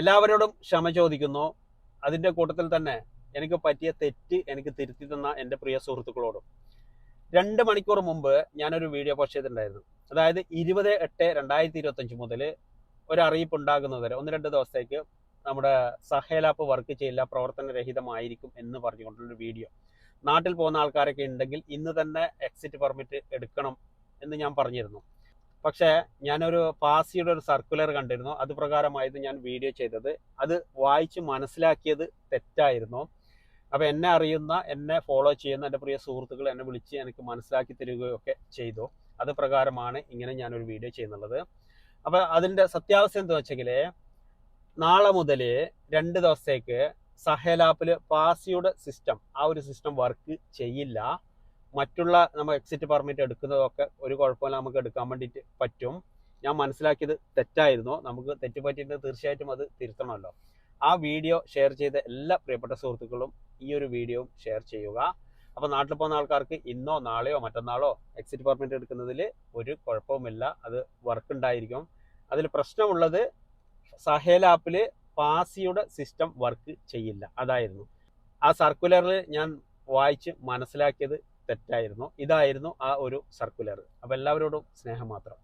എല്ലാവരോടും ക്ഷമ ചോദിക്കുന്നു. അതിന്റെ കൂട്ടത്തിൽ തന്നെ എനിക്ക് പറ്റിയ തെറ്റ് എനിക്ക് തിരുത്തി തന്ന എന്റെ പ്രിയ സുഹൃത്തുക്കളോടും. രണ്ട് മണിക്കൂർ മുമ്പ് ഞാനൊരു വീഡിയോ പോസ്റ്റ് ചെയ്തിട്ടുണ്ടായിരുന്നു. അതായത് ഇരുപത് എട്ട് രണ്ടായിരത്തി ഇരുപത്തഞ്ച് മുതൽ ഒരു അറിയിപ്പ് ഉണ്ടാകുന്നത് വരെ ഒന്ന് രണ്ട് ദിവസത്തേക്ക് നമ്മുടെ സഹേൽ ആപ്പ് വർക്ക് ചെയ്യില്ല പ്രവർത്തനരഹിതമായിരിക്കും എന്ന് പറഞ്ഞുകൊണ്ടുള്ളൊരു വീഡിയോ നാട്ടിൽ പോകുന്ന ആൾക്കാരൊക്കെ ഉണ്ടെങ്കിൽ ഇന്ന് തന്നെ എക്സിറ്റ് പെർമിറ്റ് എടുക്കണം എന്ന് ഞാൻ പറഞ്ഞിരുന്നു. പക്ഷേ ഞാനൊരു പാസിയുടെ ഒരു സർക്കുലർ കണ്ടിരുന്നു. അത് പ്രകാരമായിരുന്നു ഞാൻ വീഡിയോ ചെയ്തത്. അത് വായിച്ച് മനസ്സിലാക്കിയത് തെറ്റായിരുന്നു. അപ്പോൾ എന്നെ അറിയുന്ന എന്നെ ഫോളോ ചെയ്യുന്ന എന്റെ പ്രിയ സുഹൃത്തുക്കൾ എന്നെ വിളിച്ച് എനിക്ക് മനസ്സിലാക്കി തരികയൊക്കെ ചെയ്തു. അത് പ്രകാരമാണ് ഇങ്ങനെ ഞാനൊരു വീഡിയോ ചെയ്യുന്നുള്ളത്. അപ്പോൾ അതിന്റെ സത്യാവസ്ഥ എന്താ വെച്ചെങ്കിൽ നാളെ മുതൽ രണ്ട് ദിവസത്തേക്ക് സഹേൽ ആപ്പിൽ പാസിയുടെ സിസ്റ്റം ആ ഒരു സിസ്റ്റം വർക്ക് ചെയ്യില്ല. മറ്റുള്ള നമ്മൾ എക്സിറ്റ് പെർമിറ്റ് എടുക്കുന്നതൊക്കെ ഒരു കുഴപ്പമില്ല നമുക്ക് എടുക്കാൻ വേണ്ടിയിട്ട് പറ്റും. ഞാൻ മനസ്സിലാക്കിയത് തെറ്റായിരുന്നു. നമുക്ക് തെറ്റ് പറ്റിയിട്ട് തീർച്ചയായിട്ടും അത് തിരുത്തണമല്ലോ. ആ വീഡിയോ ഷെയർ ചെയ്ത എല്ലാ പ്രിയപ്പെട്ട സുഹൃത്തുക്കളും ഈ ഒരു വീഡിയോ ഷെയർ ചെയ്യുക. അപ്പോൾ നാട്ടിൽ പോകുന്ന ആൾക്കാർക്ക് ഇന്നോ നാളെയോ മറ്റന്നാളോ എക്സിറ്റ് പെർമിറ്റ് എടുക്കുന്നതിൽ ഒരു കുഴപ്പവുമില്ല. അത് വർക്ക് ഉണ്ടായിരിക്കും. അതിൽ പ്രശ്നമുള്ളത് സഹേൽ ആപ്പിൽ പാസിയുടെ സിസ്റ്റം വർക്ക് ചെയ്യില്ല. അതായിരുന്നു. ആ സർക്കുലറിൽ ഞാൻ വായിച്ച് മനസ്സിലാക്കിയത് തെറ്റായിരുന്നു. ഇതായിരുന്നു ആ ഒരു സർക്കുലർ അപ്പോൾ എല്ലാവരോടും സ്നേഹം മാത്രം.